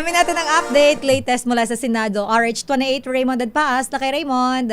Alamin natin ang update, latest mula sa Senado. RH28, Raymond Adpaas. Na kay Raymond.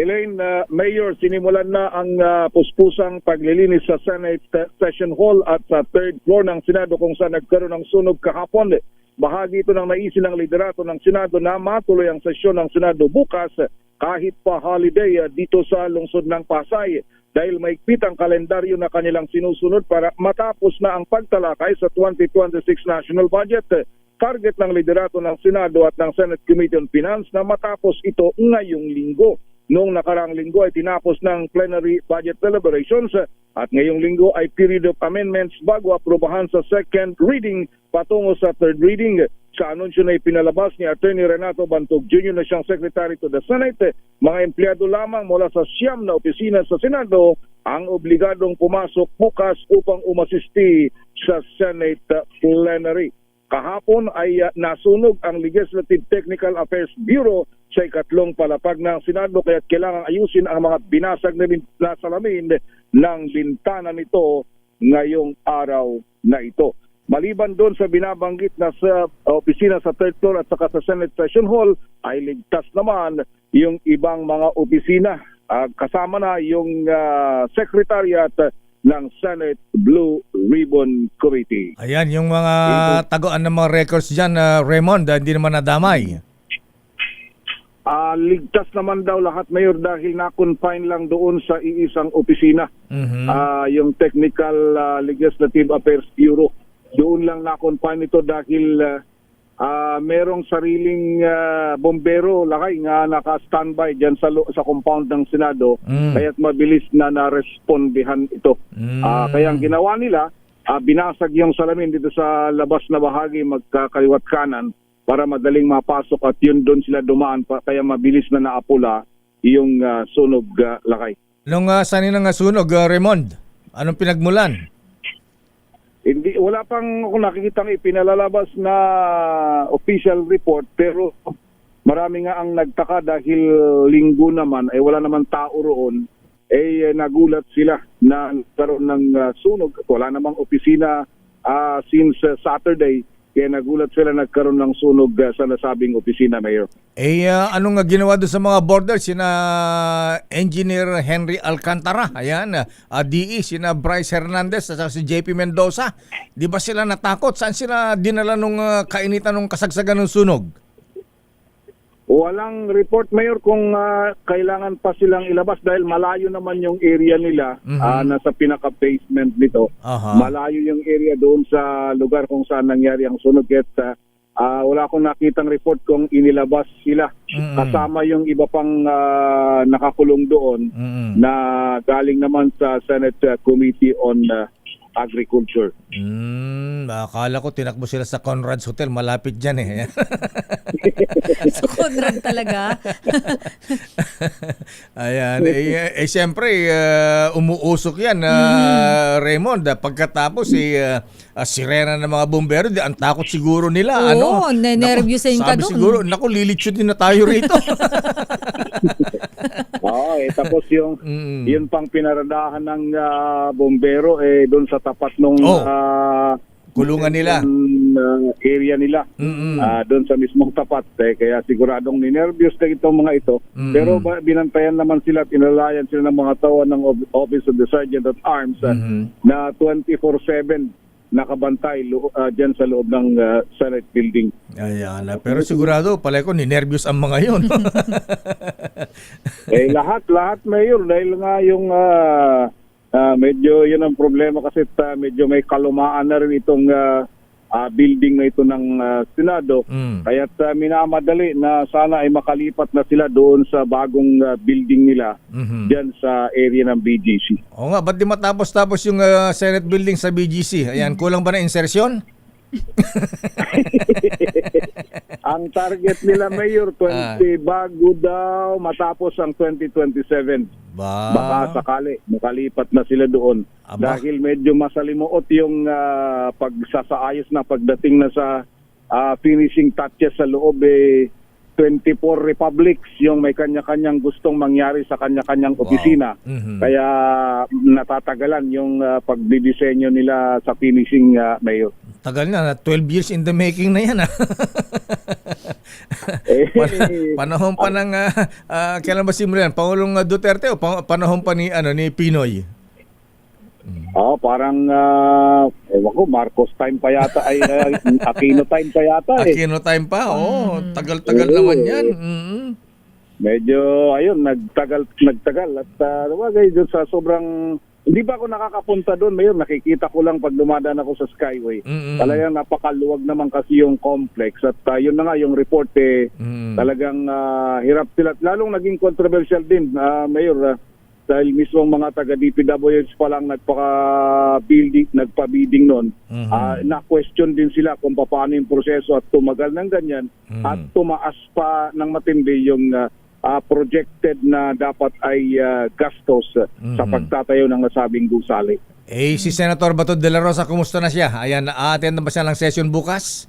Elaine, uh, Mayor, sinimulan na ang uh, puspusang paglilinis sa Senate Session Hall at sa third floor ng Senado kung saan nagkaroon ng sunog kahapon. Bahagi ito ng naisin ng liderato ng Senado na matuloy ang sesyon ng Senado bukas kahit pa holiday uh, dito sa lungsod ng Pasay dahil maigpit ang kalendaryo na kanilang sinusunod para matapos na ang pagtalakay sa 2026 national budget. Target ng liderato ng Senado at ng Senate Committee on Finance na matapos ito ngayong linggo. Noong nakarang linggo ay tinapos ng plenary budget deliberations at ngayong linggo ay period of amendments bago aprobahan sa second reading patungo sa third reading. Sa anunsyo na ipinalabas ni Attorney Renato Bantog Jr. na siyang Secretary to the Senate, mga empleyado lamang mula sa siyam na opisina sa Senado ang obligadong pumasok bukas upang umasisti sa Senate plenary. Kahapon ay uh, nasunog ang Legislative Technical Affairs Bureau sa ikatlong palapag ng Senado kaya kailangan ayusin ang mga binasag na, bin- na salamin ng bintana nito ngayong araw na ito. Maliban doon sa binabanggit na sa opisina sa third floor at saka sa Senate Session Hall ay ligtas naman yung ibang mga opisina Ah, kasama na yung ah, secretariat ng Senate Blue Ribbon Committee. Ayan, yung mga taguan ng mga records dyan, uh, Raymond, uh, hindi naman nadamay. Ah, ligtas naman daw lahat mayor dahil na-confine lang doon sa iisang opisina. Mhm. Ah, yung Technical ah, Legislative Affairs Bureau. Doon lang na-confine ito dahil ah, ah, merong sariling ah, bombero lakay nga naka-standby diyan sa sa compound ng Senado Mm. kaya't mabilis na na-respondihan ito. Mm. Ah, kaya ang ginawa nila, ah, binasag yung salamin dito sa labas na bahagi magkakaliwat kanan para madaling mapasok at yun doon sila dumaan pa, kaya mabilis na naapula yung ah, sunog ah, lakay. Nung uh, saan nga sunog, uh, Raymond? Anong pinagmulan? Hindi wala pang ako nakikitang ipinalalabas na official report pero marami nga ang nagtaka dahil linggo naman ay wala naman tao roon eh nagulat sila na nagkaroon ng ah, sunog at wala namang opisina ah, since ah, Saturday kaya nagulat sila nagkaroon ng sunog ah, sa nasabing opisina mayor. Eh, uh, anong nga ginawa doon sa mga borders? Sina Engineer Henry Alcantara, ayan, uh, DE, sina Bryce Hernandez, at si JP Mendoza. Di ba sila natakot? Saan sila dinala nung uh, kainitan ng kasagsagan ng sunog? Walang report mayor kung ah, kailangan pa silang ilabas dahil malayo naman yung area nila Mhm. ah, nasa pinaka basement nito. Aha. Malayo yung area doon sa lugar kung saan nangyari ang sunog at ah, wala akong nakitang report kung inilabas sila. Mm-mm. Kasama yung iba pang ah, nakakulong doon Mm-mm. na galing naman sa Senate ah, Committee on ah, Agriculture. Mm, akala ko tinakbo sila sa Conrad's Hotel, malapit dyan eh. So, Conrad talaga. Ayan. eh, eh, siyempre, uh, umuusok yan, uh, Raymond. ah, Pagkatapos, eh, uh, uh, sirena ng mga bumbero, di, ang takot siguro nila. Oo, ano? nenervyusin Naku, ka sabi dun. siguro, naku, lilitsyotin na tayo rito. Oo, eh, tapos yung Mm. yun pang pinaradahan ng ah, bombero eh doon sa tapat nung Oh. ah, Kulungan nila. yung, ah, area nila. Mm-mm. Ah, doon sa mismong tapat eh, kaya siguradong ninervyos na itong mga ito. Mm. Pero binantayan naman sila, pinalayan sila ng mga tawan ng Office of the Sergeant at Arms ah, Mhm. na 24/7 nakabantay lo, ah, dyan sa loob ng ah, Senate building. Ayan. Pero sigurado, pala ko, ninervyos ang mga yon. eh lahat lahat mayor dahil nga yung ah, ah, medyo yun ang problema kasi ta, medyo may kalumaan na rin itong ah, ah, building na ito ng ah, Senado. mm. Kaya minamadali na sana ay makalipat na sila doon sa bagong ah, building nila Mhm. diyan sa area ng BGC. Oo nga, ba't di matapos-tapos yung uh, Senate building sa BGC? Ayan, kulang ba na insertion? ang target nila mayor 20 bago daw matapos ang 2027. Ba? Baka sakali makalipat na sila doon Aba. dahil medyo masalimuot yung ah, pagsasaayos na pagdating na sa ah, finishing touches sa loob eh 24 republics yung may kanya-kanyang gustong mangyari sa kanya-kanyang opisina. Mhm. Kaya natatagalan yung uh, pagdidisenyo nila sa finishing uh, mayor. Tagal na, 12 years in the making na yan. Eh, Pan- panahon pa ng, ah, ah, kailan ba simulan? Pangulong ah, Duterte o pa- panahon pa ni, ano, ni Pinoy? oh, parang uh, ewan ko Marcos time pa yata ay uh, Aquino time pa yata eh. Aquino time pa, oo. Tagal-tagal naman yan. Mhm. Medyo ayun nagtagal nagtagal at uh, doon sa sobrang hindi ba ako nakakapunta doon mayor nakikita ko lang pag dumadaan ako sa Skyway. Mm-mm. Talagang napakaluwag naman kasi yung complex at uh, yun na nga yung report eh Mm. talagang ah, hirap sila lalong naging controversial din ah, mayor ah, dahil mismo mga taga DPWH pa lang nagpaka building nagpa-bidding noon Mhm. Ah, na-question din sila kung paano yung proseso at tumagal ng ganyan Mhm. at tumaas pa ng matindi yung ah, ah, projected na dapat ay ah, gastos ah, sa Mhm. pagtatayo ng nasabing gusali. Eh, si Senator Bato de la Rosa, kumusta na siya? Ayan, a-attend na ba siya ng session bukas?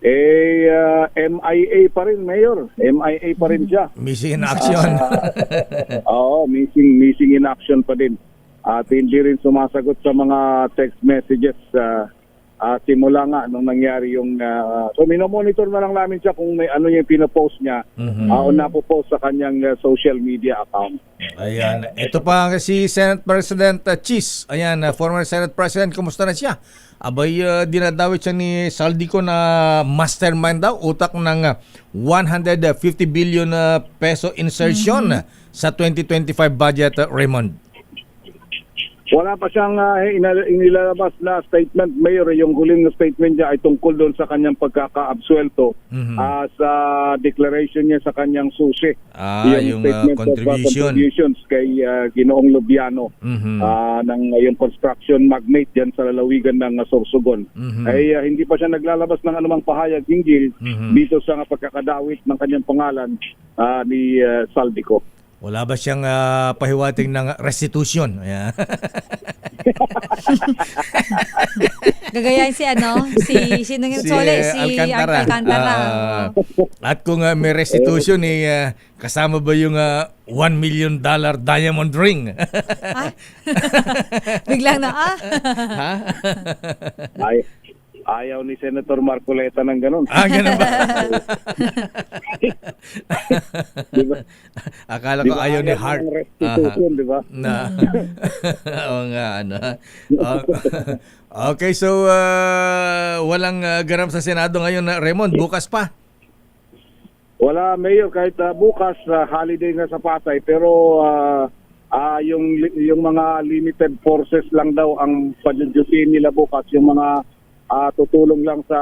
Eh, ah, MIA pa rin, Mayor. MIA pa rin siya. Missing in action. Oo, missing, missing in action pa din. At hindi rin sumasagot sa mga text messages ah, ah, simula nga nung nangyari yung... ah, so, minomonitor na lang namin siya kung may ano yung pinopost niya Mhm. ah, o napopost sa kanyang ah, social media account. Ayan. Ito pa si Senate President uh, Cheese. Ayan, uh, former Senate President, kumusta na siya? Abay, uh, dinadawit siya ni Saldico na mastermind daw, utak ng uh, 150 billion uh, peso insertion uh, sa 2025 budget, uh, Raymond. Wala pa siyang ah, inal- inilalabas na statement, Mayor. Yung huling statement niya ay tungkol doon sa kanyang pagkakaabsuelto Mhm. ah, sa declaration niya sa kanyang susi. Ah, yung, uh, statement of, ah, contribution. contributions kay ah, Ginoong Lubiano Mhm. ah, ng uh, yung construction magnate diyan sa lalawigan ng uh, Sorsogon. Mhm. Ay ah, hindi pa siya naglalabas ng anumang pahayag hinggil Mhm. dito sa pagkakadawit ng kanyang pangalan ah, ni ah, Saldico. Wala ba siyang uh, pahiwating ng restitution? Ayan. Gagayahin si ano, si sino yung sole, uh, si Alcantara. Alcantara. Ah, at kung uh, may restitution, eh, uh, kasama ba yung uh, 1 million dollar diamond ring? Ah? Biglang na, ah. ha? Ay, ayaw ni Senator Marcoleta ng ganun. ah, ganun ba? Di ba? Akala ko ba ayaw ni Hart. restitution, di ba? Na. Oo nga, ano. Okay, so uh, walang uh, ganap sa Senado ngayon, na Raymond. Bukas pa. Wala, Mayor, kahit ah, bukas ah, holiday na sa Pasay, pero ah, ah, yung yung mga limited forces lang daw ang padyudyusin nila bukas, yung mga ah, tutulong lang sa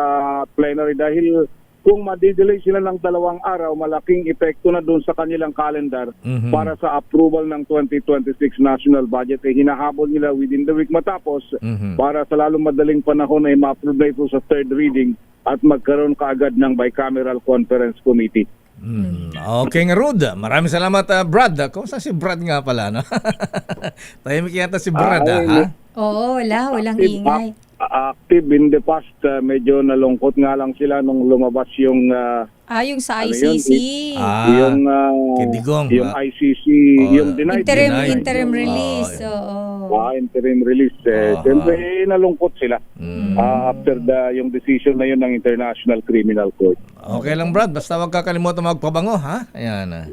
plenary dahil kung madidelay sila ng dalawang araw, malaking epekto na doon sa kanilang calendar Mhm. para sa approval ng 2026 national budget. Eh, hinahabol nila within the week matapos Mhm. para sa lalong madaling panahon ay ma-approve na ito sa third reading at magkaroon kaagad ng bicameral conference committee. Mm, okay nga, Rod. Maraming salamat, uh, Brad. Kung si Brad nga pala, no? Tahimik yata si Brad, Ah, ha? Oo, wala, walang ingay. Ac- active in the past, uh, medyo nalungkot nga lang sila nung lumabas yung uh, Ah, yung sa Ano yun? ICC. Ah, yung uh, kay Digong, yung ah. ICC, Oh, yung denied, interim denied. interim Ah, release. Oo. Ah, interim release. Eh, Ah. Siyempre, eh, nalungkot sila Mm. ah, after the yung decision na yun ng International Criminal Court. Okay lang, Brad. Basta huwag kakalimutan magpabango, ha? Ayan. ah.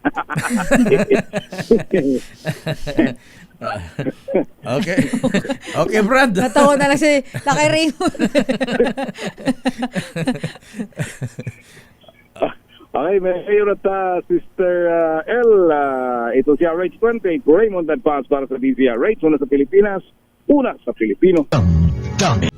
okay. Okay, Brad. Natawa na lang si Lakay Raymond. Okay, Mayor at uh, Sister uh, L, uh, ito si RH28, Raymond Advance para sa DZRH, una sa Pilipinas, una sa Pilipino. Dumb, dumb.